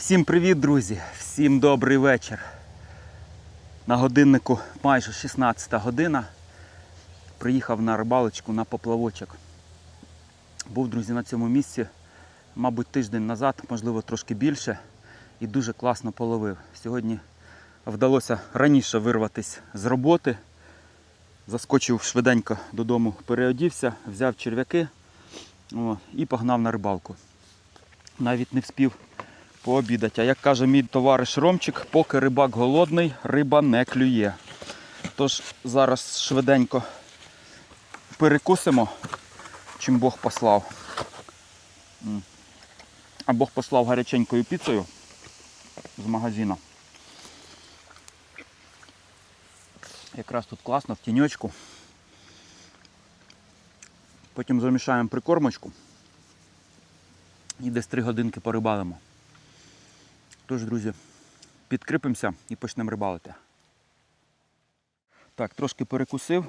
Всім привіт, друзі! Всім добрий вечір. На годиннику майже 16 година. Приїхав на рибалочку на поплавочок. Був, друзі, на цьому місці, мабуть, тиждень назад, можливо, трошки більше, і дуже класно половив. Сьогодні вдалося раніше вирватися з роботи. Заскочив швиденько додому, переодівся, взяв черв'яки і погнав на рибалку. Навіть не вспів пообідати. А як каже мій товариш Ромчик, поки рибак голодний, риба не клює. Тож зараз швиденько перекусимо, чим Бог послав. А Бог послав гаряченькою піцею з магазину. Якраз тут класно, в тіньочку. Потім замішаємо прикормочку і десь 3 годинки порибалимо. Тож, друзі, підкріпимося і почнемо рибалити. Так, трошки перекусив.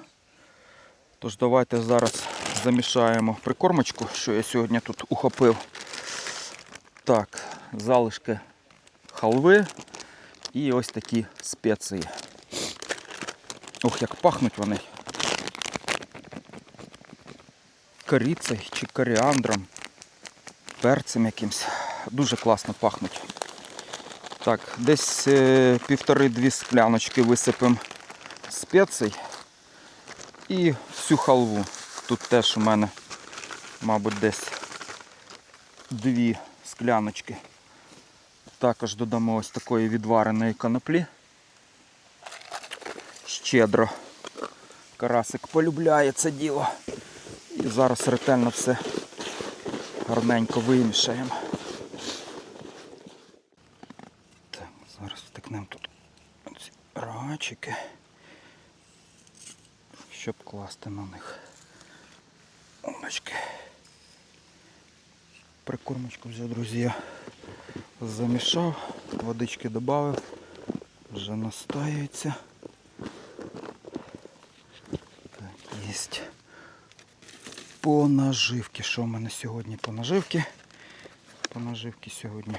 Тож давайте зараз замішаємо прикормочку, що я сьогодні тут ухопив. Так, залишки халви і ось такі спеції. Ох, як пахнуть вони. Корицею чи коріандром, перцем якимсь. Дуже класно пахнуть. Так, десь е, півтори-дві скляночки висипемо спецій і всю халву. Тут теж у мене, мабуть, десь дві скляночки. Також додамо ось такої відвареної коноплі. Щедро. Карасик полюбляє це діло. І зараз ретельно все гарненько вимішаємо. Так, зараз втикнемо тут ці рогачики, щоб класти на них умочки. Прикормочку взяв, друзі, я замішав, водички додав, вже настаюється. Так, єсть. По наживки. Що в мене сьогодні по наживки? По наживки сьогодні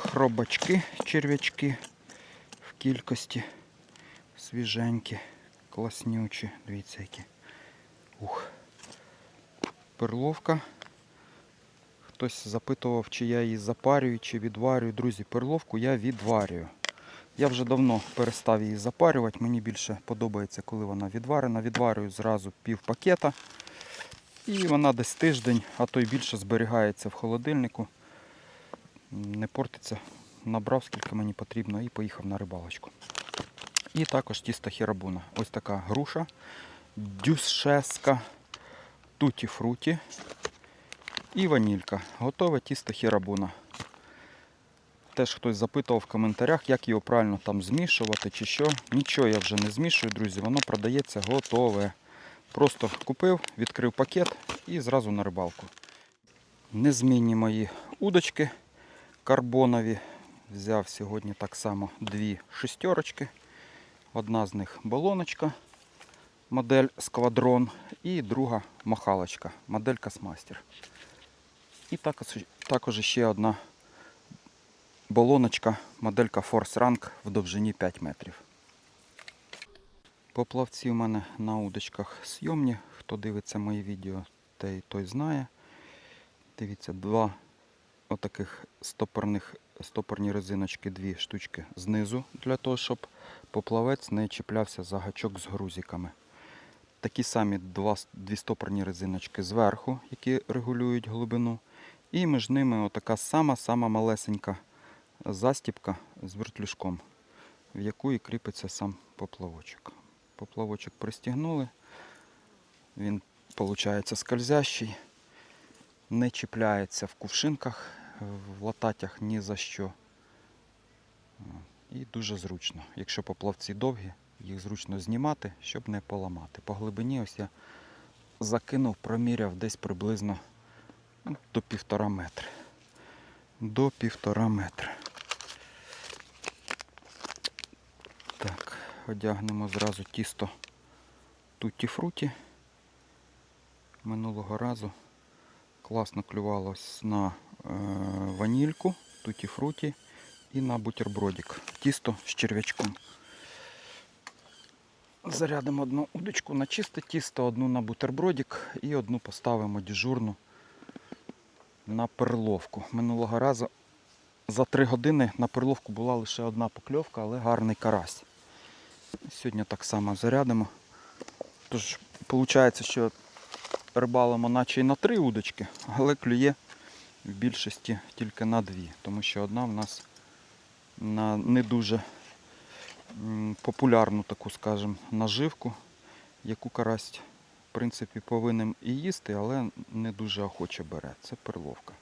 хробачки, черв'ячки кількості свіженькі, класнючі. Дивіться які. Ух. Перловка. Хтось запитував, чи я її запарюю, чи відварюю. Друзі, перловку я відварюю. Я вже давно перестав її запарювати. Мені більше подобається, коли вона відварена. Відварюю зразу пів пакета. І вона десь тиждень, а то й більше зберігається в холодильнику. Не портиться. Набрав скільки мені потрібно і поїхав на рибалочку. І також тісто хірабуна. Ось така груша. Дюшеска, туті-фруті і ванілька. Готове тісто хірабуна. Теж хтось запитував в коментарях, як його правильно там змішувати чи що. Нічого я вже не змішую, друзі, воно продається готове. Просто купив, відкрив пакет і зразу на рибалку. Незмінні мої удочки карбонові. Взяв сьогодні так само дві шестерочки. Одна з них балоночка, модель Сквадрон, і друга махалочка, модель Космастер. І також, також ще одна балоночка, моделька Force Rank в довжині 5 метрів. Поплавці у мене на удочках зйомні. Хто дивиться мої відео, той, той знає. Дивіться, два отаких стопорних, стопорні резиночки, дві штучки знизу, для того, щоб поплавець не чіплявся за гачок з грузиками. Такі самі два, дві стопорні резиночки зверху, які регулюють глибину. І між ними отака сама-сама малесенька застіпка з вертлюжком, в яку і кріпиться сам поплавочок. Поплавочок пристігнули. Він, виходить, скользящий, не чіпляється в кувшинках, в лататях ні за що. І дуже зручно. Якщо поплавці довгі, їх зручно знімати, щоб не поламати. По глибині ось я закинув, проміряв десь приблизно ну, до півтора метра. До півтора метра. Так, одягнемо зразу тісто тутті-фруті. Минулого разу класно клювалось на ванільку туті-фруті і на бутербродик. Тісто з черв'ячком. Зарядимо одну удочку на чисте тісто, одну на бутербродик і одну поставимо дежурну на перловку. Минулого разу за три години на перловку була лише одна покльовка, але гарний карась. Сьогодні так само зарядимо. Тож, виходить, що рибалимо наче й на три удочки, але клює в більшості тільки на дві, тому що одна в нас на не дуже популярну таку, скажімо, наживку, яку карась, в принципі, повинен і їсти, але не дуже охоче бере. Це перловка.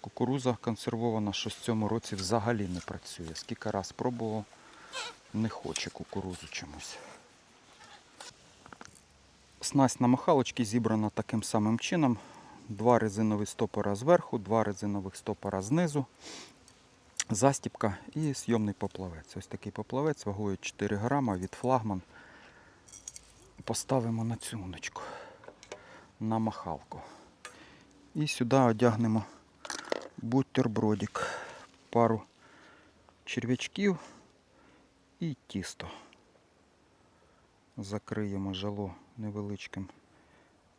Кукуруза консервована, що в цьому році взагалі не працює. Скільки раз пробував, не хоче кукурузу чомусь. Снасть на махалочці зібрана таким самим чином. Два резинові стопора зверху, два резинових стопора знизу, застіпка і зйомний поплавець. Ось такий поплавець вагою 4 грама від флагман. Поставимо на цю на махалку. І сюди одягнемо бутербродик, пару черв'ячків і тісто. Закриємо жало невеличким,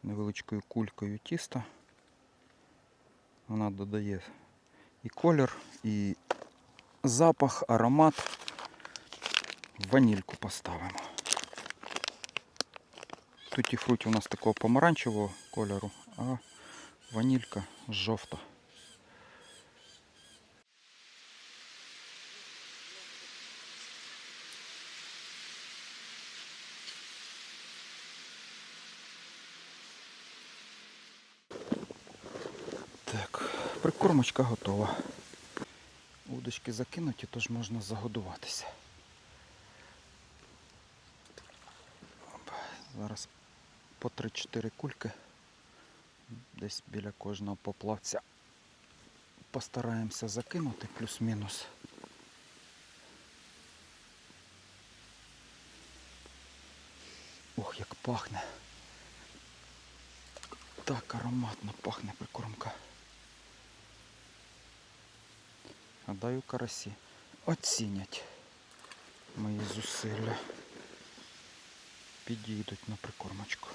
невеличкою кулькою тіста. Вона додає і колір, і запах, аромат. Ванільку поставимо. Туті фруті у нас такого помаранчевого кольору, а ванілька жовта. Прикормочка готова. Удочки закинуті, тож можна загодуватися. Зараз по 3-4 кульки десь біля кожного поплавця постараємося закинути плюс-мінус. Ох, як пахне. Так ароматно пахне прикормка. Гадаю, карасі оцінять мої зусилля. Підійдуть на прикормочку.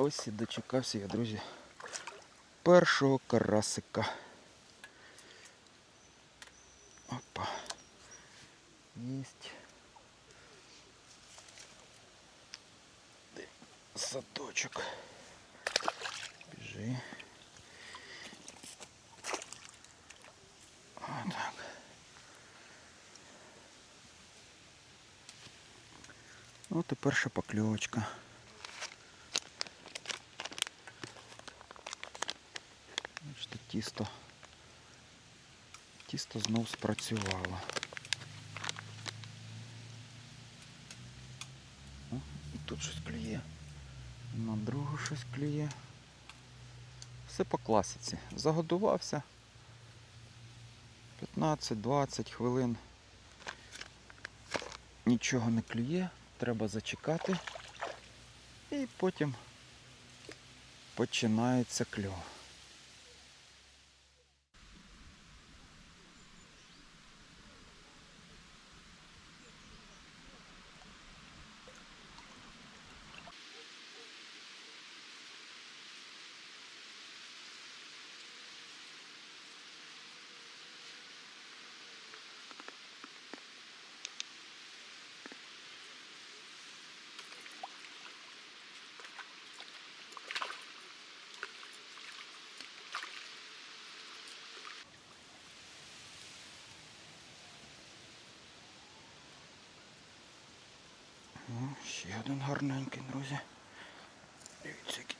Ось і дочекався я, друзі, першого карасика. Опа. Єсть. Де Садочок. Біжи. Отак. От і перша покльовочка. Тісто. Тісто знов спрацювало. О, і тут щось клює. На другу щось клює. Все по класиці. Загодувався. 15-20 хвилин. Нічого не клює, треба зачекати. І потім починається кльов. Ще один гарненький, друзі. Дивіться, який.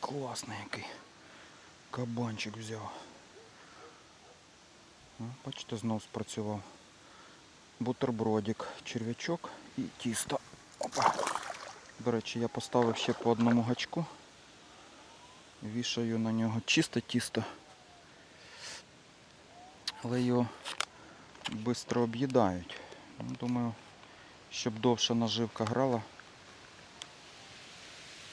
Класний який. Кабанчик взяв. Бачите, знов спрацював. Бутербродик, черв'ячок і тісто. Опа. До речі, я поставив ще по одному гачку. Вішаю на нього чисте тісто. Але його швидко об'їдають. Ну, Думаю, щоб довша наживка грала.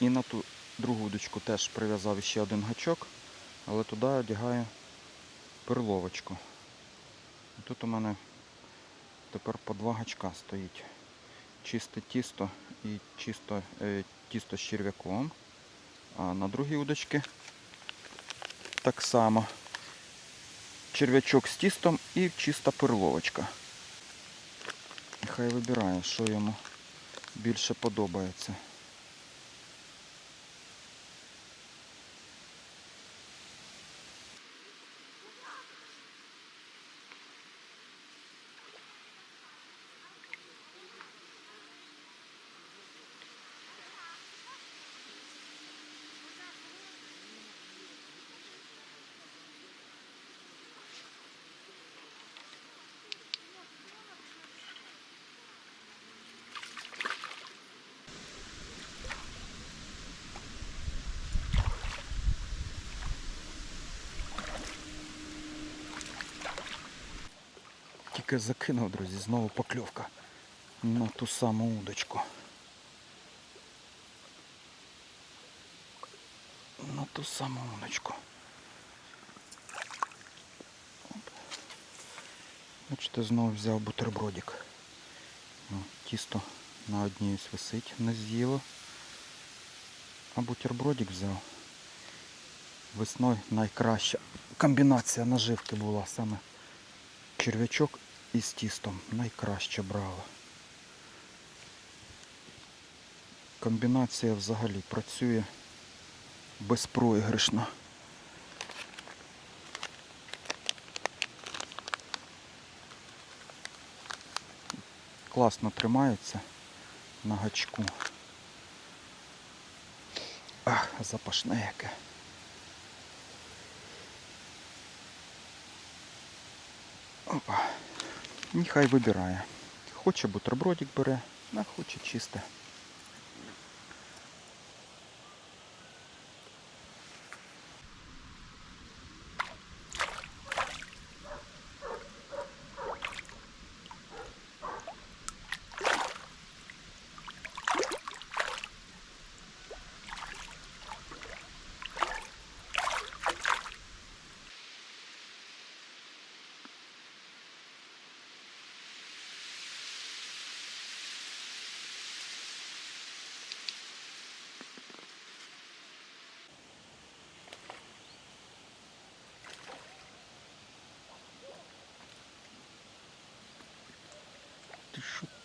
І на ту другу удочку теж прив'язав ще один гачок, але туди одягаю перловочку. Тут у мене тепер по два гачка стоїть. Чисте тісто і чисто, е, тісто з черв'яком. А на другій удочці так само. Черв'ячок з тістом і чиста перловочка. Нехай вибирає, що йому більше подобається. Тільки закинув, друзі, знову покльовка на ту саму удочку. На ту саму удочку. Бачите, знову взяв бутербродик. Ну, тісто на одній висить, не з'їло. А бутербродик взяв. Весною найкраща комбінація наживки була саме черв'ячок із тістом найкраще брала. Комбінація взагалі працює безпроіграшно. Класно тримається на гачку. Ах, запашне яке. Нехай вибирає. Хоче бутербродик бере, а хоче чисте.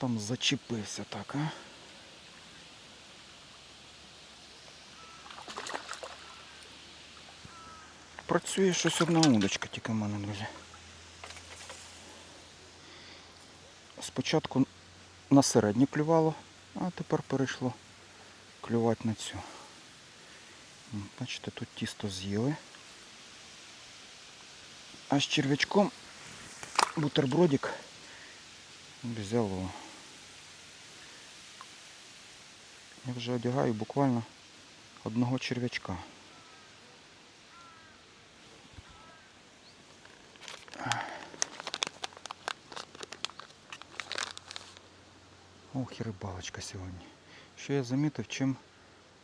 Там зачепився так, а? Працює щось одна удочка тільки в мене, друзі. Спочатку на середнє клювало, а тепер перейшло клювати на цю. Бачите, тут тісто з'їли. А з черв'ячком бутербродик взяло. Я вже одягаю буквально одного черв'ячка. Ох, і рибалочка сьогодні. Що я замітив, чим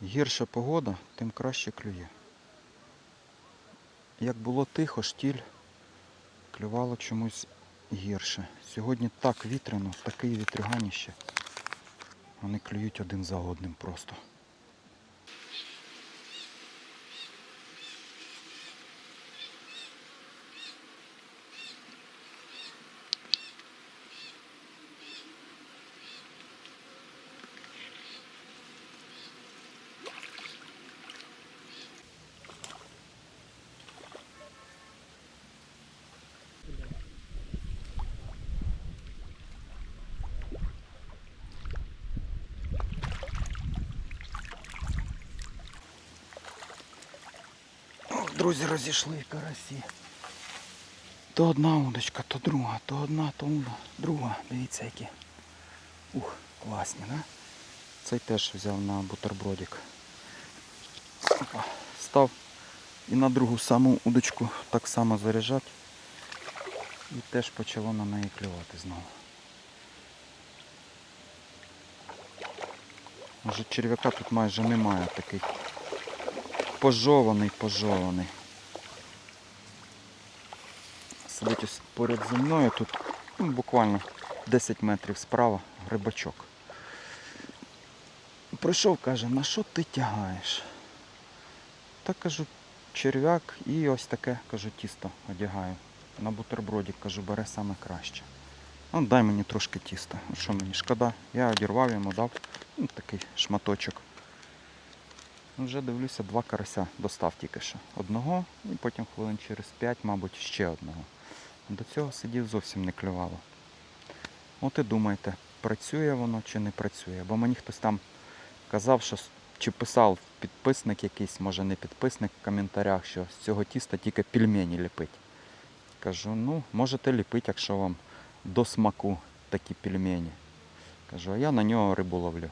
гірша погода, тим краще клює. Як було тихо, штіль клювало чомусь гірше. Сьогодні так вітряно, таке вітряганіще. Вони клюють один за одним просто. Друзі, розійшли карасі. То одна удочка, то друга, то одна, то друга. Дивіться які. Ух, класні, да? Цей теж взяв на бутербродик. Опа, став і на другу саму удочку так само заряджати. І теж почало на неї клювати знову. Може черв'яка тут майже немає такий. Пожований, пожований. Сидить ось поряд зі мною тут ну, буквально 10 метрів справа рибачок. Прийшов, каже, на що ти тягаєш? Та кажу, черв'як і ось таке, кажу, тісто одягаю. На бутербродик, кажу, бере саме краще. Ну, дай мені трошки тіста. Що мені шкода? Я одірвав йому, дав ну, такий шматочок. Вже дивлюся, два карася достав тільки що. Одного і потім хвилин через п'ять, мабуть, ще одного. До цього сидів зовсім не клювало. От і думайте, працює воно чи не працює. Бо мені хтось там казав, що чи писав підписник якийсь, може не підписник в коментарях, що з цього тіста тільки пельмені ліпить. Кажу, ну, можете ліпити, якщо вам до смаку такі пельмені. Кажу, а я на нього рибу ловлю.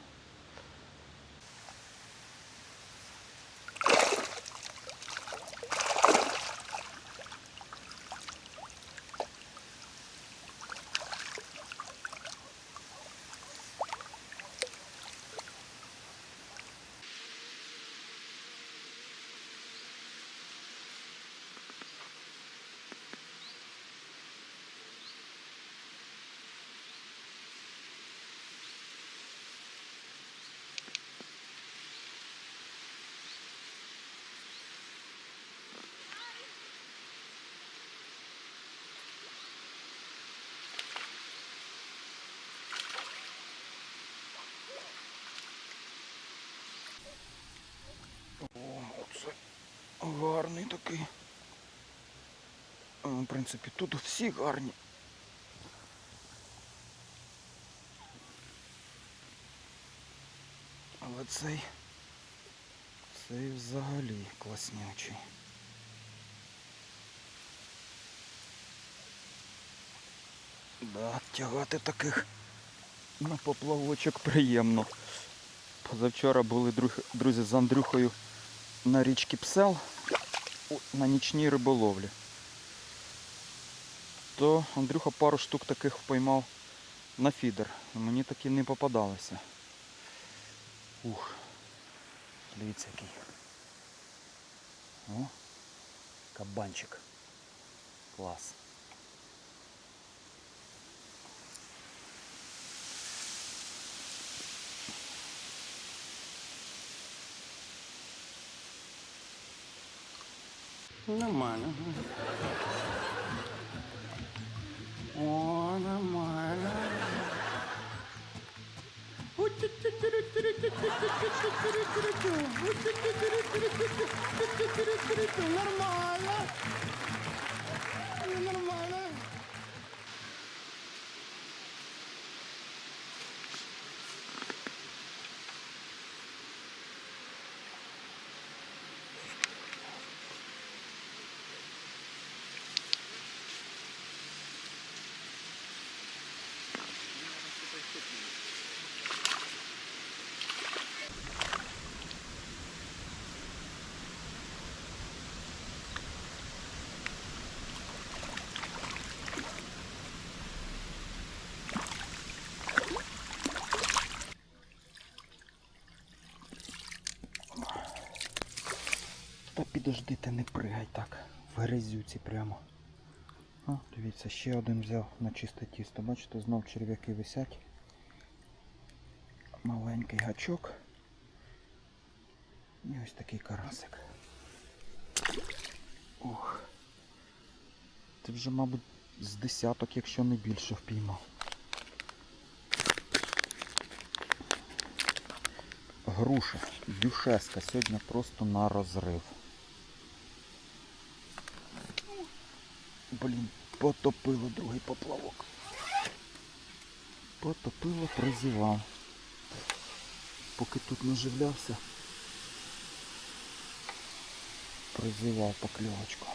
О, оце гарний такий. В принципі, тут всі гарні. Але цей. Цей взагалі класнючий. Да, тягати таких на поплавочок приємно. Позавчора були друзі з Андрюхою на річці Псел на нічній риболовлі. То Андрюха пару штук таких впоймав на фідер. Мені такі не попадалися. Ух. Дивіться який. О, кабанчик. Клас. Нормально. О, нормально. Нормально. Нормально. Та підожди, ти не пригай так. В грязюці прямо. О, дивіться, ще один взяв на чисте тісто. Бачите, знов черв'яки висять. Маленький гачок. І ось такий карасик. Ох. Ти вже, мабуть, з десяток, якщо не більше впіймав. Груша, дюшеска сьогодні просто на розрив. Блін, потопило другий поплавок. Потопило, прозівав. Поки тут наживлявся. Призивав покльовочку.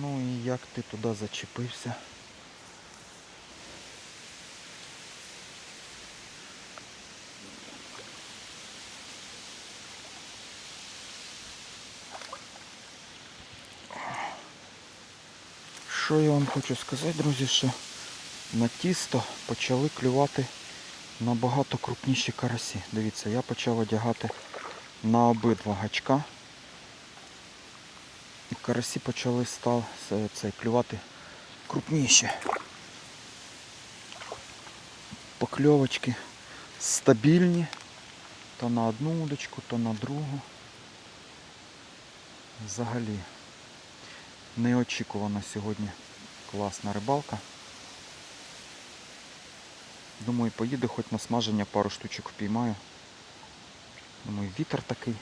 Ну і як ти туди зачепився? Що я вам хочу сказати, друзі, що на тісто почали клювати набагато крупніші карасі. Дивіться, я почав одягати на обидва гачка. Карасі почали став, це, це, клювати крупніші. Покльовочки стабільні. То на одну удочку, то на другу. Взагалі неочікувано сьогодні класна рибалка. Думаю, поїду хоч на смаження пару штучок впіймаю. Думаю, вітер такий.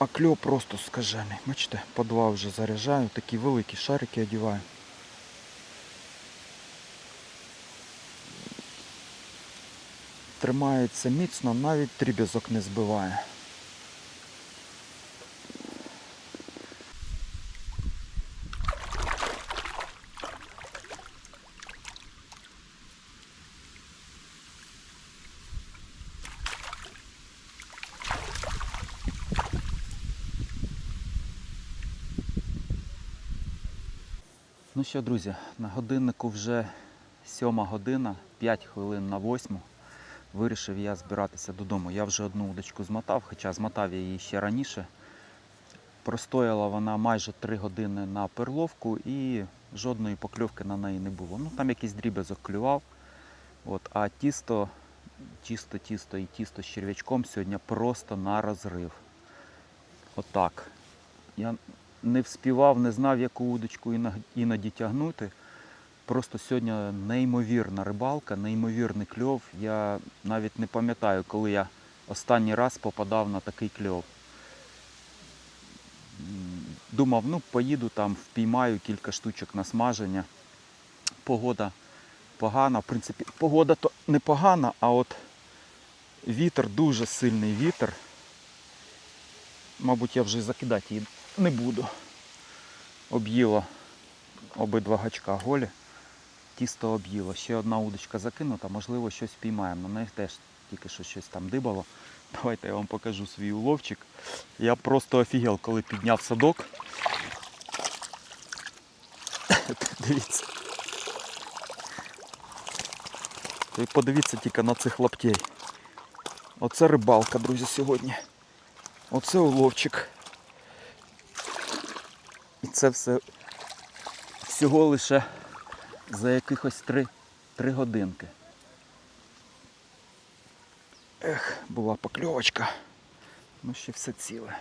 А, кльо просто скажений. Бачите, по два вже заряджаю, такі великі шарики одіваю. Тримається міцно, навіть тріб'язок не збиває. Що, друзі, на годиннику вже сьома година, 5 хвилин на восьму. Вирішив я збиратися додому. Я вже одну удочку змотав, хоча змотав я її ще раніше. Простояла вона майже 3 години на перловку і жодної покльовки на неї не було. Ну там якийсь дріб'язок клював. От, а тісто, тісто, тісто і тісто з черв'ячком сьогодні просто на розрив. Отак. Я не вспівав, не знав, яку удочку іноді тягнути. Просто сьогодні неймовірна рибалка, неймовірний кльов. Я навіть не пам'ятаю, коли я останній раз попадав на такий кльов. Думав, ну поїду там, впіймаю кілька штучок на смаження. Погода погана. В принципі, погода то непогана, а от вітер, дуже сильний вітер. Мабуть, я вже закидати її не буду. Об'їло обидва гачка голі. Тісто об'їло. Ще одна удочка закинута, можливо, щось піймаємо. На них теж тільки що щось там дибало. Давайте я вам покажу свій уловчик. Я просто офігел, коли підняв садок. Дивіться. Ви подивіться тільки на цих лаптей. Оце рибалка, друзі, сьогодні. Оце уловчик. І це все всього лише за якихось три, три годинки. Ех, була покльовочка. Ну ще все ціле.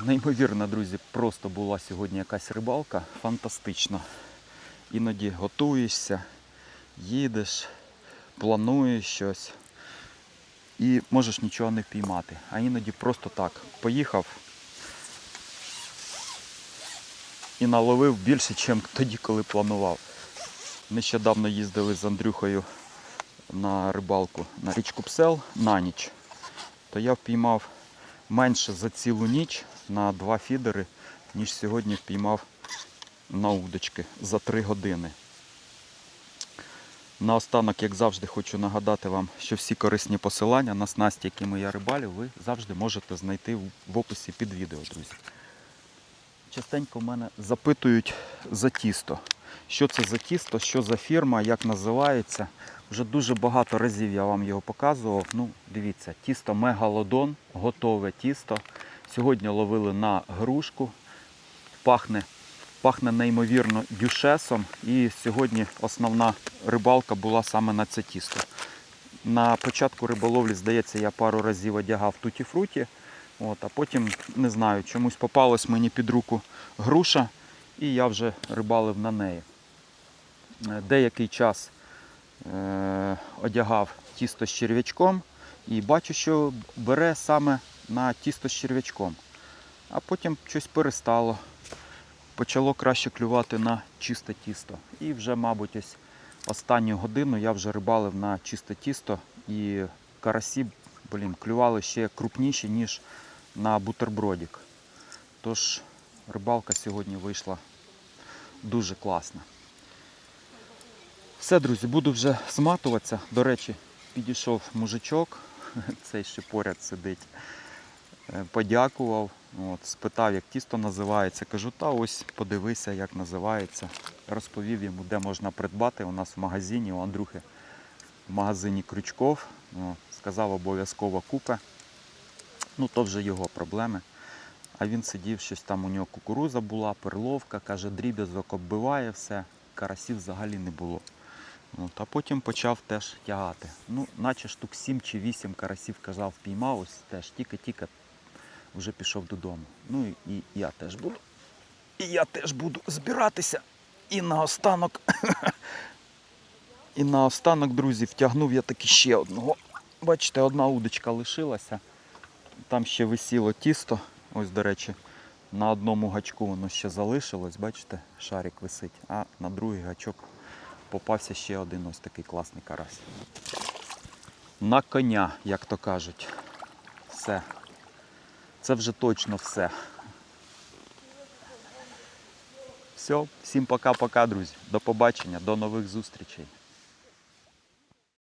Неймовірно, друзі, просто була сьогодні якась рибалка. Фантастично. Іноді готуєшся, їдеш, плануєш щось і можеш нічого не впіймати. А іноді просто так поїхав і наловив більше, ніж тоді, коли планував. Нещодавно їздили з Андрюхою на рибалку на річку Псел на ніч. То я впіймав менше за цілу ніч на два фідери, ніж сьогодні впіймав на удочки за 3 години. Наостанок, як завжди, хочу нагадати вам, що всі корисні посилання на снасті, якими я рибалю, ви завжди можете знайти в- описі під відео, друзі. Частенько в мене запитують за тісто. Що це за тісто, що за фірма, як називається. Вже дуже багато разів я вам його показував. Ну, дивіться, тісто Мегалодон, готове тісто. Сьогодні ловили на грушку. Пахне, пахне неймовірно дюшесом. І сьогодні основна рибалка була саме на це тісто. На початку риболовлі, здається, я пару разів одягав туті-фруті. От, а потім, не знаю, чомусь попалась мені під руку груша, і я вже рибалив на неї. Е, Деякий час е, одягав тісто з черв'ячком і бачу, що бере саме на тісто з черв'ячком. А потім щось перестало. Почало краще клювати на чисте тісто. І вже, мабуть, ось останню годину я вже рибалив на чисте тісто і карасі, блін, клювали ще крупніші, ніж на бутербродик. Тож рибалка сьогодні вийшла дуже класна. Все, друзі, буду вже зматуватися. До речі, підійшов мужичок, цей ще поряд сидить. Е, Подякував, от, спитав, як тісто називається. Кажу, та ось подивися, як називається. Розповів йому, де можна придбати. У нас в магазині, у Андрюхи в магазині Крючков. О, сказав, обов'язково купе. Ну, то вже його проблеми. А він сидів, щось там у нього кукуруза була, перловка, каже, дріб'язок оббиває все, карасів взагалі не було. От, а потім почав теж тягати. Ну, наче штук 7 чи 8 карасів казав, піймав, ось теж тільки-тільки вже пішов додому. Ну і, і я теж буду. І я теж буду збиратися. І наостанок. і наостанок, друзі, втягнув я таки ще одного. Бачите, одна удочка лишилася. Там ще висіло тісто. Ось, до речі, на одному гачку воно ще залишилось, бачите, шарик висить, а на другий гачок попався ще один ось такий класний карась. На коня, як то кажуть. Все. Це вже точно все. Все, всім пока-пока, друзі. До побачення, до нових зустрічей.